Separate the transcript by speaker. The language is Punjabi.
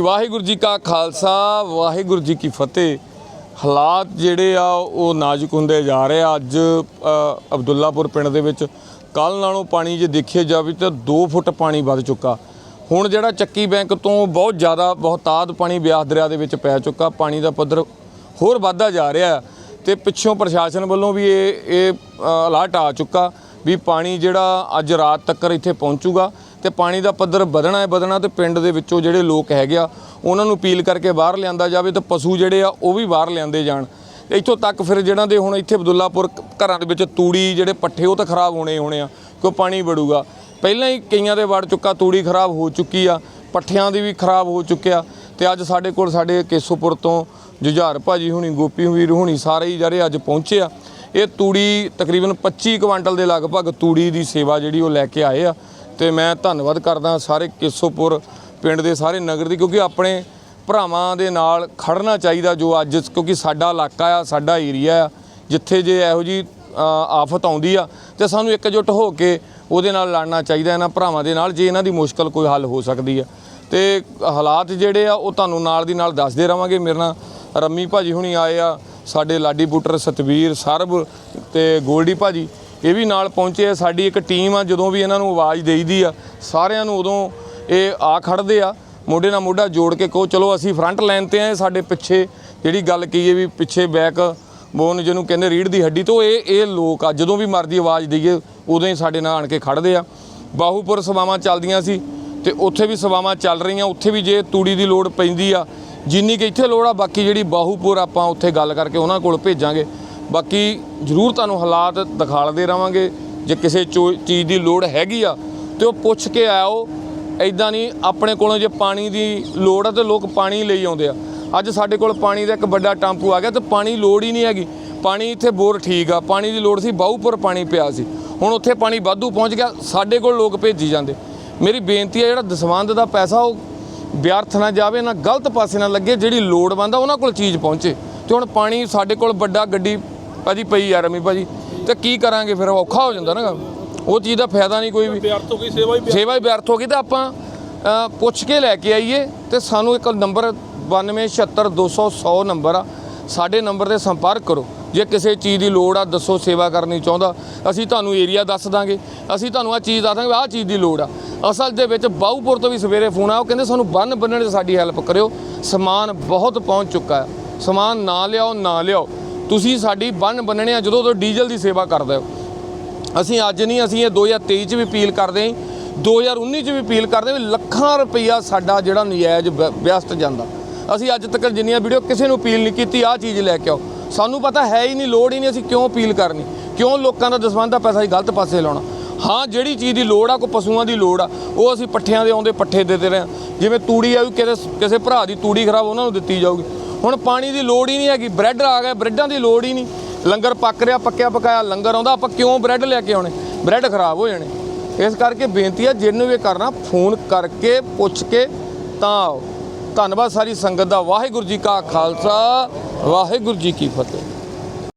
Speaker 1: ਵਾਹਿਗੁਰੂ ਜੀ ਕਾ ਖਾਲਸਾ, ਵਾਹਿਗੁਰੂ ਜੀ ਕੀ ਫਤਿਹ। ਹਾਲਾਤ ਜਿਹੜੇ ਆ, ਉਹ ਨਾਜ਼ੁਕ ਹੁੰਦੇ ਜਾ ਰਹੇ ਆ। ਅੱਜ ਅਬਦੁੱਲਾਪੁਰ ਪਿੰਡ ਦੇ ਵਿੱਚ ਕੱਲ ਨਾਲੋਂ ਪਾਣੀ ਜੇ ਦੇਖਿਆ ਜਾਵੇ ਤਾਂ 2 ਫੁੱਟ ਪਾਣੀ ਵੱਧ ਚੁੱਕਾ। ਹੁਣ ਜਿਹੜਾ ਚੱਕੀ ਬੈਂਕ ਤੋਂ ਬਹੁਤ ਜ਼ਿਆਦਾ ਬਹੁਤਾਦ ਪਾਣੀ ਬਿਆਸ ਦਰਿਆ ਦੇ ਵਿੱਚ ਪੈ ਚੁੱਕਾ। ਪਾਣੀ ਦਾ ਪੱਧਰ ਹੋਰ ਵੱਧਦਾ ਜਾ ਰਿਹਾ ਹੈ ਤੇ ਪਿੱਛੋਂ ਪ੍ਰਸ਼ਾਸਨ ਵੱਲੋਂ ਵੀ ਇਹ ਇਹ ਅਲਰਟ ਆ ਚੁੱਕਾ ਵੀ ਪਾਣੀ ਜਿਹੜਾ ਅੱਜ ਰਾਤ ਤੱਕ ਇੱਥੇ ਪਹੁੰਚੂਗਾ। ਤੇ ਪਾਣੀ ਦਾ ਪੱਧਰ ਵਧਣਾ ਹੈ, ਵਧਣਾ ਤੇ ਪਿੰਡ ਦੇ ਵਿੱਚੋਂ ਜਿਹੜੇ ਲੋਕ ਹੈਗੇ ਆ, ਉਹਨਾਂ ਨੂੰ ਅਪੀਲ ਕਰਕੇ ਬਾਹਰ ਲਿਆਂਦਾ ਜਾਵੇ ਤੇ ਪਸ਼ੂ ਜਿਹੜੇ ਆ, ਉਹ ਵੀ ਬਾਹਰ ਲਿਆਂਦੇ ਜਾਣ। ਇੱਥੋਂ ਤੱਕ ਫਿਰ ਜਿਹੜਾ ਦੇ ਹੁਣ ਇੱਥੇ ਅਬਦੁੱਲਾਪੁਰ ਘਰਾਂ ਦੇ ਵਿੱਚ ਤੂੜੀ ਜਿਹੜੇ ਪੱਠੇ, ਉਹ ਤਾਂ ਖਰਾਬ ਹੋਣੇ ਹੋਣੇ ਆ, ਕਿਉਂ ਪਾਣੀ ਵੜੂਗਾ। ਪਹਿਲਾਂ ਹੀ ਕਈਆਂ ਦੇ ਵੜ ਚੁੱਕਾ, ਤੂੜੀ ਖਰਾਬ ਹੋ ਚੁੱਕੀ ਆ, ਪੱਠਿਆਂ ਦੀ ਵੀ ਖਰਾਬ ਹੋ ਚੁੱਕਿਆ। ਤੇ ਅੱਜ ਸਾਡੇ ਕੋਲ ਸਾਡੇ ਕੇਸੋਪੁਰ ਤੋਂ ਜੁਝਾਰ ਭਾਜੀ ਹੁਣੀ, ਗੋਪੀ ਵੀਰ ਹੁਣੀ, ਸਾਰੇ ਹੀ ਜਿਹੜੇ ਅੱਜ ਪਹੁੰਚੇ ਆ। ਇਹ ਤੂੜੀ ਤਕਰੀਬਨ 25 ਕੁਇੰਟਲ ਦੇ ਲਗਭਗ ਤੂੜੀ ਦੀ ਸੇਵਾ ਜਿਹੜੀ ਉਹ ਲੈ ਕੇ ਆਏ ਆ। ਤੇ ਮੈਂ ਧੰਨਵਾਦ ਕਰਦਾ ਸਾਰੇ ਕਿਸੋਪੁਰ ਪਿੰਡ ਦੇ ਸਾਰੇ ਨਗਰ ਦੀ, ਕਿਉਂਕਿ ਆਪਣੇ ਭਰਾਵਾਂ ਦੇ ਨਾਲ ਖੜਨਾ ਚਾਹੀਦਾ ਜੋ ਅੱਜ, ਕਿਉਂਕਿ ਸਾਡਾ ਇਲਾਕਾ ਆ, ਸਾਡਾ ਏਰੀਆ ਆ, ਜਿੱਥੇ ਜੇ ਇਹੋ ਜੀ ਆਫਤ ਆਉਂਦੀ ਆ, ਤੇ ਸਾਨੂੰ ਇਕਜੁੱਟ ਹੋ ਕੇ ਉਹਦੇ ਨਾਲ ਲੜਨਾ ਚਾਹੀਦਾ, ਇਹਨਾਂ ਭਰਾਵਾਂ ਦੇ ਨਾਲ, ਜੇ ਇਹਨਾਂ ਦੀ ਮੁਸ਼ਕਲ ਕੋਈ ਹੱਲ ਹੋ ਸਕਦੀ ਆ। ਤੇ ਹਾਲਾਤ ਜਿਹੜੇ ਆ, ਉਹ ਤੁਹਾਨੂੰ ਨਾਲ ਦੀ ਨਾਲ ਦੱਸਦੇ ਰਵਾਂਗੇ। ਮੇਰੇ ਨਾਲ ਰੰਮੀ ਭਾਜੀ ਹੁਣੀ ਆਏ ਆ, ਸਾਡੇ ਲਾਡੀ ਬੂਟਰ ਸਤਵੀਰ ਸਰਬ ਤੇ ਗੋਲਡੀ ਭਾਜੀ ਇਹ ਵੀ ਨਾਲ ਪਹੁੰਚੇ ਆ, ਸਾਡੀ ਇੱਕ ਟੀਮ ਆ, ਜਦੋਂ ਵੀ ਇਹਨਾਂ ਨੂੰ ਆਵਾਜ਼ ਦੇਈਦੀ ਆ, ਸਾਰਿਆਂ ਨੂੰ ਉਦੋਂ ਇਹ ਆ ਖੜਦੇ ਆ, ਮੋਢੇ ਨਾਲ ਮੋਢਾ ਜੋੜ ਕੇ ਕਹੋ, ਚਲੋ ਅਸੀਂ ਫਰੰਟ ਲਾਈਨ ਤੇ ਆ ਸਾਡੇ ਪਿੱਛੇ ਜਿਹੜੀ ਗੱਲ ਕਹੀਏ ਵੀ ਪਿੱਛੇ ਬੈਕ ਬੋਨ ਜਿਹਨੂੰ ਕਹਿੰਦੇ ਰੀੜ ਦੀ ਹੱਡੀ ਤੋਂ ਇਹ ਇਹ ਲੋਕ ਆ, ਜਦੋਂ ਵੀ ਮਰਦੀ ਆਵਾਜ਼ ਦਈਏ, ਉਦੋਂ ਹੀ ਸਾਡੇ ਨਾਲ ਆਣ ਕੇ ਖੜਦੇ ਆ। ਬਾਹੂਪੁਰ ਸਭਾਵਾਂ ਚੱਲਦੀਆਂ ਸੀ ਤੇ ਉੱਥੇ ਵੀ ਸਭਾਵਾਂ ਚੱਲ ਰਹੀਆਂ, ਉੱਥੇ ਵੀ ਜੇ ਤੂੜੀ ਦੀ ਲੋੜ ਪੈਂਦੀ ਆ, ਜਿੰਨੀ ਕਿ ਇੱਥੇ ਲੋੜ ਆ, ਬਾਕੀ ਜਿਹੜੀ ਬਾਹੂਪੁਰ ਆਪਾਂ ਉੱਥੇ ਗੱਲ ਕਰਕੇ ਉਹਨਾਂ ਕੋਲ ਭੇਜਾਂਗੇ। ਬਾਕੀ ਜ਼ਰੂਰ ਤੁਹਾਨੂੰ ਹਾਲਾਤ ਦਿਖਾਲਦੇ ਰਵਾਂਗੇ, ਜੇ ਕਿਸੇ ਚੋ- ਚੀਜ਼ ਦੀ ਲੋੜ ਹੈਗੀ ਆ, ਤੇ ਉਹ ਪੁੱਛ ਕੇ ਆਓ ਐਦਾਂ ਨਹੀਂ, ਆਪਣੇ ਕੋਲੋਂ ਜੇ ਪਾਣੀ ਦੀ ਲੋੜ ਆ, ਤੇ ਲੋਕ ਪਾਣੀ ਲਈ ਆਉਂਦੇ ਆ। ਅੱਜ ਸਾਡੇ ਕੋਲ ਪਾਣੀ ਦਾ ਇੱਕ ਵੱਡਾ ਟਾਂਪੂ ਆ ਗਿਆ, ਤੇ ਪਾਣੀ ਲੋੜ ਹੀ ਨਹੀਂ ਹੈਗੀ। ਪਾਣੀ ਇੱਥੇ ਬੋਰ ਠੀਕ ਆ, ਪਾਣੀ ਦੀ ਲੋੜ ਸੀ ਬਾਹੂਪੁਰ ਪਾਣੀ ਪਿਆ ਸੀ। ਹੁਣ ਉੱਥੇ ਪਾਣੀ ਵਾਧੂ ਪਹੁੰਚ ਗਿਆ, ਸਾਡੇ ਕੋਲ ਲੋਕ ਭੇਜੀ ਜਾਂਦੇ। ਮੇਰੀ ਬੇਨਤੀ ਹੈ ਜਿਹੜਾ ਦਸਵੰਧ ਦਾ ਪੈਸਾ ਉਹ ਵਿਅਰਥ ਨਾ ਜਾਵੇ, ਨਾ ਗਲਤ ਪਾਸੇ ਨਾ ਲੱਗੇ, ਜਿਹੜੀ ਲੋੜਵੰਦ ਆ, ਉਹਨਾਂ ਕੋਲ ਚੀਜ਼ ਪਹੁੰਚੇ। ਤੇ ਹੁਣ ਪਾਣੀ ਸਾਡੇ ਕੋਲ ਵੱਡਾ ਗੱਡੀ ਭਾਜੀ ਪਈ ਆ ਰਮੀ ਭਾਜੀ। ਤੇ ਕੀ ਕਰਾਂਗੇ ਫਿਰ? ਔਖਾ ਹੋ ਜਾਂਦਾ ਨਾ। ਉਹ ਚੀਜ਼ ਦਾ ਫਾਇਦਾ ਨਹੀਂ ਕੋਈ ਵੀ।
Speaker 2: ਵਿਅਰਥ ਹੋ ਗਈ ਸੇਵਾ ਹੀ
Speaker 1: ਸੇਵਾ ਹੀ ਵਿਅਰਥ ਹੋ ਗਈ ਤਾਂ ਆਪਾਂ ਪੁੱਛ ਕੇ ਲੈ ਕੇ ਆਈਏ ਤੇ ਸਾਨੂੰ ਇੱਕ ਨੰਬਰ 92762100 ਨੰਬਰ ਆ। ਸਾਡੇ ਨੰਬਰ ਤੇ ਸੰਪਰਕ ਕਰੋ। ਜੇ ਕਿਸੇ ਚੀਜ਼ ਦੀ ਲੋੜ ਆ ਦੱਸੋ ਸੇਵਾ ਕਰਨੀ ਚਾਹੁੰਦਾ। ਅਸੀਂ ਤੁਹਾਨੂੰ ਏਰੀਆ ਦੱਸ ਦਾਂਗੇ। ਅਸੀਂ ਤੁਹਾਨੂੰ ਆ ਚੀਜ਼ ਦੱਸ ਦਾਂਗੇ ਆਹ ਚੀਜ਼ ਦੀ ਲੋੜ ਆ। ਅਸਲ ਦੇ ਵਿੱਚ ਬਾਹੂਪੁਰ ਤੋਂ ਵੀ ਸਵੇਰੇ ਫੋਨ ਆਇਆ ਉਹ ਕਹਿੰਦੇ ਸਾਨੂੰ ਬੰਨ ਬੰਨਣ 'ਚ ਸਾਡੀ ਹੈਲਪ ਕਰਿਓ। ਸਮਾਨ ਬਹੁਤ ਪਹੁੰਚ ਚੁੱਕਾ ਹੈ। ਸਮਾਨ ਨਾ ਲਿਆਓ ਨਾ ਲਿਆਓ। ਤੁਸੀਂ ਸਾਡੀ ਬੰਨ ਬੰਨਣੇ ਆ, ਜਦੋਂ ਤੋਂ ਡੀਜ਼ਲ ਦੀ ਸੇਵਾ ਕਰਦੇ ਹੋ। ਅਸੀਂ ਅੱਜ ਨਹੀਂ, ਅਸੀਂ ਇਹ 2023 ਚ ਵੀ ਅਪੀਲ ਕਰਦੇ ਹਾਂ 2019 ਚ ਵੀ ਅਪੀਲ ਕਰਦੇ ਹਾਂ ਵੀ ਲੱਖਾਂ ਰੁਪਈਆ ਸਾਡਾ ਜਿਹੜਾ ਨਜਾਇਜ਼ ਵਿ- ਵਿਅਸਤ ਜਾਂਦਾ। ਅਸੀਂ ਅੱਜ ਤੱਕ ਜਿੰਨੀਆਂ ਵੀਡੀਓ ਕਿਸੇ ਨੂੰ ਅਪੀਲ ਨਹੀਂ ਕੀਤੀ, ਆਹ ਚੀਜ਼ ਲੈ ਕੇ ਆਓ। ਸਾਨੂੰ ਪਤਾ ਹੈ ਹੀ ਨਹੀਂ, ਲੋੜ ਹੀ ਨਹੀਂ ਅਸੀਂ ਕਿਉਂ ਅਪੀਲ ਕਰਨੀ, ਕਿਉਂ ਲੋਕਾਂ ਦਾ ਦਸਵੰਧ ਦਾ ਪੈਸਾ ਹੀ ਗਲਤ ਪਾਸੇ ਲਾਉਣਾ। ਹਾਂ, ਜਿਹੜੀ ਚੀਜ਼ ਦੀ ਲੋੜ ਆ ਕੋ ਪਸ਼ੂਆਂ ਦੀ ਲੋੜ ਆ, ਉਹ ਅਸੀਂ ਪੱਠਿਆਂ ਦੇ ਆਉਂਦੇ ਪੱਠੇ ਦੇ ਦੇ ਰਹੇ ਹਾਂ। ਜਿਵੇਂ ਤੂੜੀ ਆ ਵੀ ਕਿਸੇ ਕਿਸੇ ਭਰਾ ਦੀ ਤੂੜੀ ਖਰਾਬ ਉਹਨਾਂ ਨੂੰ ਦਿੱਤੀ ਜਾਊਗੀ। ਹੁਣ ਪਾਣੀ ਦੀ ਲੋੜ ਹੀ ਨਹੀਂ ਹੈਗੀ, ਬ੍ਰੈਡ ਆ ਗਿਆ ਬ੍ਰੈਡਾਂ ਦੀ ਲੋੜ ਹੀ ਨਹੀਂ। ਲੰਗਰ ਪੱਕ ਰਿਹਾ, ਪੱਕਿਆ ਪਕਾਇਆ, ਲੰਗਰ ਆਉਂਦਾ, ਆਪਾਂ ਕਿਉਂ ਬ੍ਰੈਡ ਲੈ ਕੇ ਆਉਣੇ? ਬ੍ਰੈਡ ਖਰਾਬ ਹੋ ਜਾਣੇ। ਇਸ ਕਰਕੇ ਬੇਨਤੀ ਹੈ ਜਿਹਨੂੰ ਵੀ ਕਰਨਾ, ਫੋਨ ਕਰਕੇ ਪੁੱਛ ਕੇ ਤਾਂ ਆਓ। ਧੰਨਵਾਦ ਸਾਰੀ ਸੰਗਤ ਦਾ। ਵਾਹਿਗੁਰੂ ਜੀ ਕਾ ਖਾਲਸਾ, ਵਾਹਿਗੁਰੂ ਜੀ ਕੀ ਫਤਿਹ।